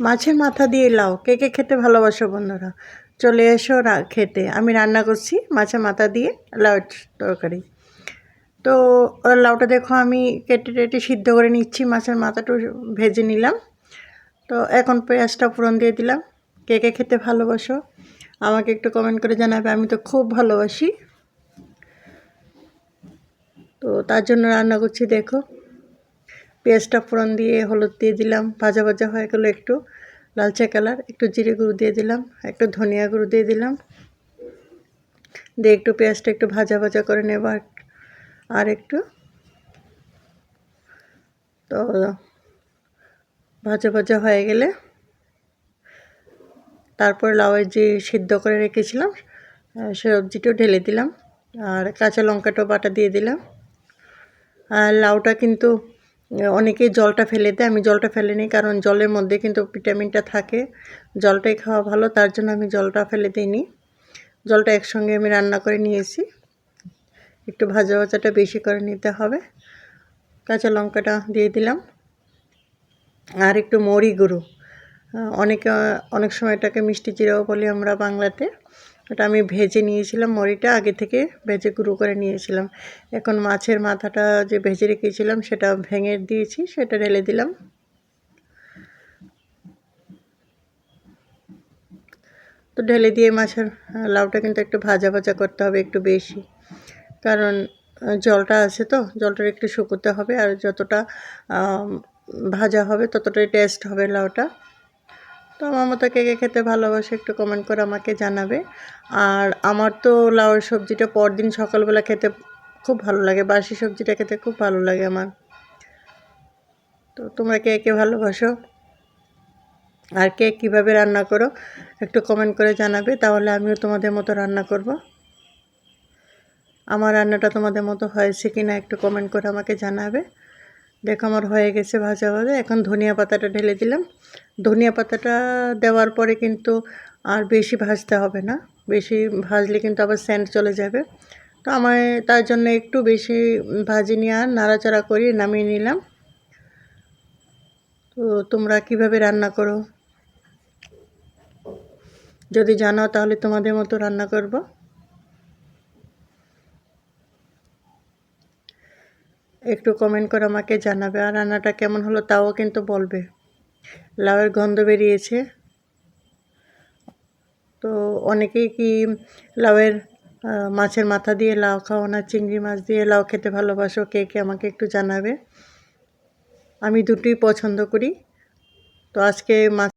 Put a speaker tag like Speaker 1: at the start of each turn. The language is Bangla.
Speaker 1: মাছের মাথা দিয়ে লাউ কে কে খেতে ভালোবাসো বন্ধুরা? চলে এসো খেতে। আমি রান্না করছি মাছের মাথা দিয়ে লাউ তরকারি। তো লাউটা দেখো আমি কেটে টেটে সিদ্ধ করে নিচ্ছি, মাছের মাথাটা ভেজে নিলাম। তো, এখন পেঁয়াজটা ফোড়ন দিয়ে দিলাম। কে কে খেতে ভালোবাসো? আমাকে একটু কমেন্ট করে জানাবে, আমি তো খুব ভালোবাসি। তো, তার জন্য রান্না করছি, দেখো। পেঁয়াজটা ফোড়ন দিয়ে হলুদ দিয়ে দিলাম, ভাজা ভাজা হয়ে গেলো একটু লালচে কালার, একটু জিরে গুঁড়ো দিয়ে দিলাম, একটু ধনিয়া গুঁড়ো দিয়ে দিলাম। দিয়ে একটু পেঁয়াজটা একটু ভাজা ভাজা করে নেব আর- একটু। তো ভাজা ভাজা হয়ে গেলে তারপর লাউয়ের যে সিদ্ধ করে রেখেছিলাম সবজিটাও ঢেলে দিলাম আর কাঁচা লঙ্কাটাও বাটা দিয়ে দিলাম। আর লাউটা কিন্তু অনেকেই জলটা ফেলে দেয়। আমি জলটা ফেলে নিই কারণ জলের মধ্যে কিন্তু ভিটামিনটা থাকে। জলটাই খাওয়া ভালো, তার জন্য আমি জলটা ফেলে দিইনি। জলটা একসঙ্গে আমি রান্না করে নিয়েছি। একটু ভাজা ভাজাটা বেশি করে নিতে হবে। কাঁচা লঙ্কাটা দিয়ে দিলাম। আর একটু মরি গুঁড়ো। অনেকে, অনেক সময় এটাকে মিষ্টি জিরাও বলি আমরা বাংলাতে। এটা আমি ভেজে নিয়েছিলাম মরিটা, আগে থেকে ভেজে গুঁড়ো করে নিয়েছিলাম। এখন মাছের মাথাটা যে ভেজে রেখেছিলাম সেটা ভেঙে দিয়েছি, সেটা ঢেলে দিলাম। তো ঢেলে দিয়ে মাছের লাউটা কিন্তু একটু ভাজা ভাজা করতে হবে একটু বেশি। কারণ জলটা আছে তো জলটা একটু শুকোতে হবে। আর যতটা ভাজা হবে ততটাই টেস্ট হবে লাউটা। তো আমার মতো কে কে খেতে ভালোবাসে, একটু কমেন্ট করে আমাকে জানাবে। আর আমার তো লাউয়ের সবজিটা পরদিন সকালবেলা খেতে খুব ভালো লাগে, বাসি সবজিটা খেতে খুব ভালো লাগে আমার। তো তোমরা কে কে ভালোবাসো? আর কে কীভাবে রান্না করো? একটু কমেন্ট করে জানাবে, তাহলে আমিও তোমাদের মতো রান্না করব। আমার রান্নাটা তোমাদের মতো হয়েছে কি না একটু কমেন্ট করে আমাকে জানাবে। দেখো আমার হয়ে গেছে ভাজা ভাজা এখন ধনিয়া পাতাটা ঢেলে দিলাম। ধনিয়া পাতাটা দেওয়ার পরে কিন্তু আর বেশি ভাজতে হবে না। বেশি ভাজলে কিন্তু আবার স্যান্ড চলে যাবে। তো আমার তার জন্য একটু বেশি ভাজি নিয়ে আর নাড়াচাড়া করি নামিয়ে নিলাম। তো তোমরা কীভাবে রান্না করো? যদি জানাও তাহলে তোমাদের মতো রান্না করব। একটু কমেন্ট করে আমাকে জানাবে। আর রান্নাটা কেমন হলো তাও কিন্তু বলবে। লাউয়ের গন্ধ বেরিয়েছে। তো অনেকেই কি লাউয়ের মাছের মাথা দিয়ে লাউ খাও না চিংড়ি মাছ দিয়ে লাউ খেতে ভালোবাসো? কে কে আমাকে একটু জানাবে। আমি দুটোই পছন্দ করি। তো আজকে মাছ